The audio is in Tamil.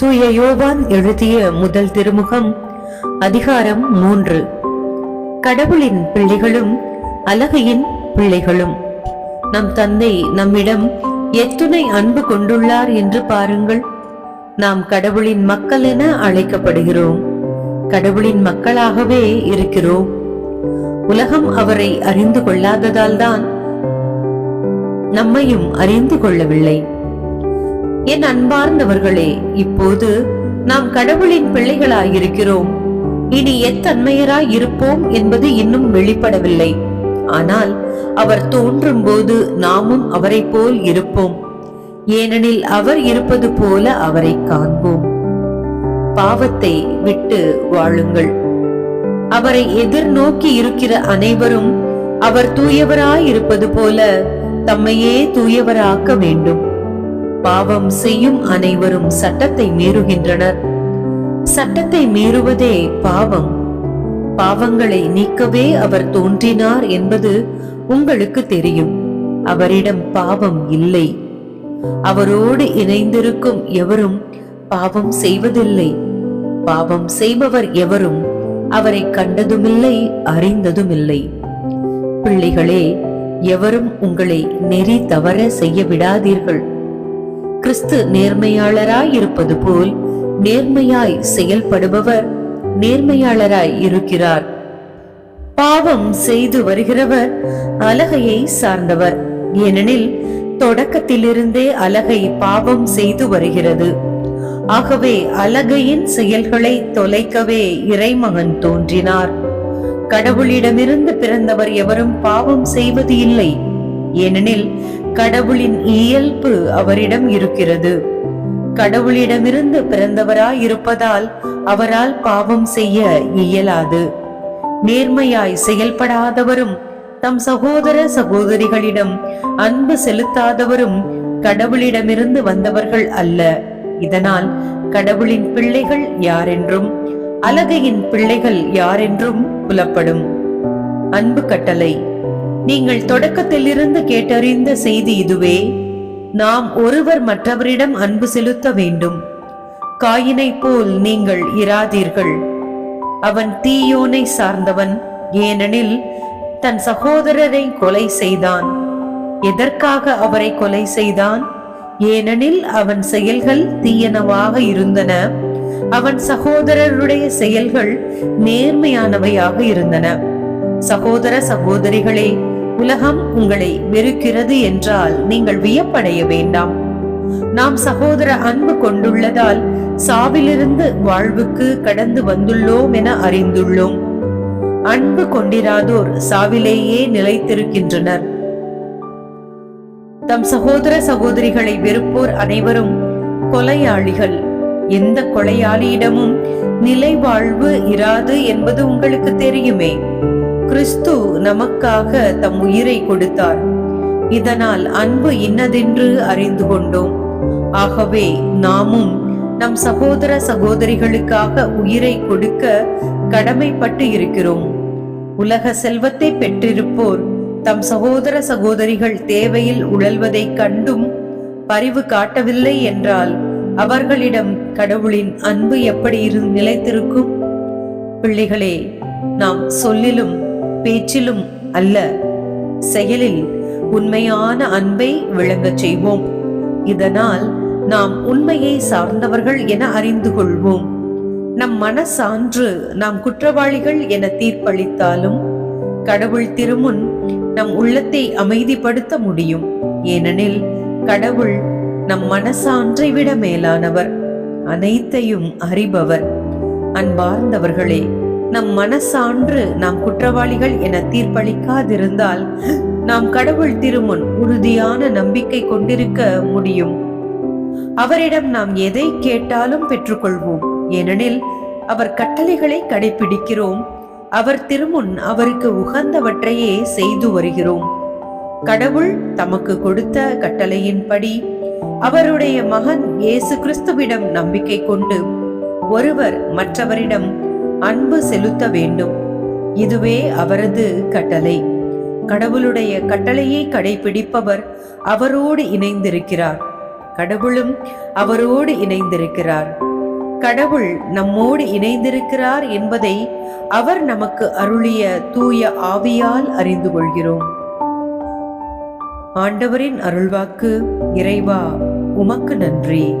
தூய யோவான் எழுதிய முதல் திருமுகம் அதிகாரம் மூன்று. கடவுளின் பிள்ளைகளும் அலகையின் பிள்ளைகளும் நம் தந்தை நம்மிடம் எத்துணை அன்பு கொண்டுள்ளார் என்று பாருங்கள். நாம் கடவுளின் மக்கள் என அழைக்கப்படுகிறோம். கடவுளின் மக்களாகவே இருக்கிறோம். உலகம் அவரை அறிந்து கொள்ளாததால் தான் நம்மையும் அறிந்து கொள்ளவில்லை. என் அன்பார்ந்தவர்களே இப்போது நாம் கடவுளின் பிள்ளைகளாயிருக்கிறோம். இனி எத்தன்மையராய் இருப்போம் என்பது இன்னும் வெளிப்படவில்லை. ஆனால் அவர் தோன்றும் போது நாமும் அவரை போல் இருப்போம். ஏனெனில் அவர் இருப்பது போல அவரை காண்போம். பாவத்தை விட்டு வாழுங்கள். அவரை எதிர்நோக்கி இருக்கிற அனைவரும் அவர் தூயவராய் இருப்பது போல தம்மையே தூயவராக்க வேண்டும். பாவம் செய்யும் அனைவரும் சட்டத்தை மீறுகின்றனர். சட்டத்தை மீறுவதே பாவம். பாவங்களை நீக்கவே அவர் தோன்றினார் என்பது உங்களுக்கு தெரியும். அவரிடம் பாவம் இல்லை. அவரோடு இணைந்திருக்கும் எவரும் பாவம் செய்வதில்லை. பாவம் செய்பவர் எவரும் அவரை கண்டதுமில்லை அறிந்ததுமில்லை. பிள்ளைகளே எவரும் உங்களை நெறி தவற செய்ய விடாதீர்கள். கிறிஸ்து நேர்மையாளராய் இருப்பது போல் நேர்மையாய் செயல்படுபவர் நேர்மையாளராய் இருக்கிறார். பாவம் செய்து வருகிறவர் அலகையை சார்ந்தவர். ஏனெனில் தொடக்கத்திலிருந்தே அலகை பாவம் செய்து வருகிறது. ஆகவே அலகையின் செயல்களை தொலைக்கவே இறைமகன் தோன்றினார். கடவுளிடமிருந்து பிறந்தவர் எவரும் பாவம் செய்வது இல்லை. ஏனெனில் கடவுளின் இயல்பு அவரிடம் இருக்கிறது. கடவுளிடமிருந்து பிறந்தவராய் இருப்பதால் அவரால் பாவம் செய்ய இயலாது. நேர்மையாய் செயல்படாதவரும் தம் சகோதர சகோதரிகளிடம் அன்பு செலுத்தாதவரும் கடவுளிடமிருந்து வந்தவர்கள் அல்ல. இதனால் கடவுளின் பிள்ளைகள் யாரென்றும் அலகையின் பிள்ளைகள் யாரென்றும் புலப்படும். அன்பு கட்டளை. நீங்கள் தொடக்கத்திலிருந்து கேட்டறிந்த செய்தி இதுவே. நாம் ஒருவர் மற்றவரிடம் அன்பு செலுத்த வேண்டும். காயினை போல் நீங்கள் இராதீர்கள். அவன் தீயோனை சார்ந்தவன் ஏனெனில் தன் சகோதரரை கொலை செய்தான். எதற்காக அவரை கொலை செய்தான்? ஏனெனில் அவன் செயல்கள் தீயனவாக இருந்தன. அவன் சகோதரருடைய செயல்கள் நேர்மையானவையாக இருந்தன. சகோதர சகோதரிகளே உலகம் உங்களை வெறுக்கிறது என்றால் நீங்கள் வியப்படைய வேண்டாம். நாம் சகோதர அன்பு கொண்டுள்ளதால் சாவிலிருந்து வாழ்வுக்கு கடந்து வந்துள்ளோம் என அறிந்துள்ளோம். அன்பு கொண்டிராதோர் சாவிலேயே நிலைத்திருக்கின்றனர். தம் சகோதர சகோதரிகளை வெறுப்போர் அனைவரும் கொலையாளிகள். எந்த கொலையாளியிடமும் நிலை வாழ்வு இராது என்பது உங்களுக்கு தெரியுமே. கிறிஸ்து நமக்காக தம் உயிரை கொடுத்தார். இதனால் அன்பு இன்னதென்று அறிந்து கொண்டோம். ஆகவே நாமும் நம் சகோதர சகோதரிகளுக்காக உயிரை கொடுக்க கடமைப்பட்டு இருக்கிறோம். உலக செல்வத்தை பெற்றிருப்போர் தம் சகோதர சகோதரிகள் தேவையில் உழல்வதை கண்டும் பரிவு காட்டவில்லை என்றால் அவர்களிடம் கடவுளின் அன்பு எப்படி இரு நிலைத்திருக்கும்? பிள்ளைகளே நாம் சொல்லிலும் பேச்சிலும் அல்ல. செயலில் உண்மையான அன்பை விளங்கச் செய்வோம். இதனால் நாம் உண்மையை சார்ந்தவர்கள் என அறிந்து கொள்வோம். நம் மனசான்று நாம் குற்றவாளிகள் என தீர்ப்பளித்தாலும் கடவுள் திருமுன் நம் உள்ளத்தை அமைதிப்படுத்த முடியும். ஏனெனில் கடவுள் நம் மனசான்றை விட மேலானவர். அனைத்தையும் அறிபவர். அன்பார்ந்தவர்களே நம் மனசான்று நாம் குற்றவாளிகள் என தீர்ப்பளிக்காதிருந்தால் நாம் கடவுள் திருமுன் உறுதியான நம்பிக்கை கொண்டிருக்க முடியும். அவரிடம் நாம் எதை கேட்டாலும் பெற்றுக்கொள்வோம். ஏனெனில் அவர் கட்டளைகளை கடைபிடிக்கிறோம் அவர் திருமுன் அவருக்கு உகந்தவற்றையே செய்து வருகிறோம். கடவுள் தமக்கு கொடுத்த கட்டளையின்படி அவருடைய மகன் இயேசு கிறிஸ்துவிடம் நம்பிக்கை கொண்டு ஒருவர் மற்றவரிடம் அன்பு செலுத்த வேண்டும். இதுவே அவரது கட்டளை. கடவுளுடைய கட்டளையை கடைபிடிப்பவர் அவரோடு இணைந்திருக்கிறார். கடவுளும் அவரோடு இணைந்திருக்கிறார். கடவுள் நம்மோடு இணைந்திருக்கிறார் என்பதை அவர் நமக்கு அருளிய தூய ஆவியால் அறிந்து கொள்கிறோம். ஆண்டவரின் அருள்வாக்கு இறைவா உமக்கு நன்றி.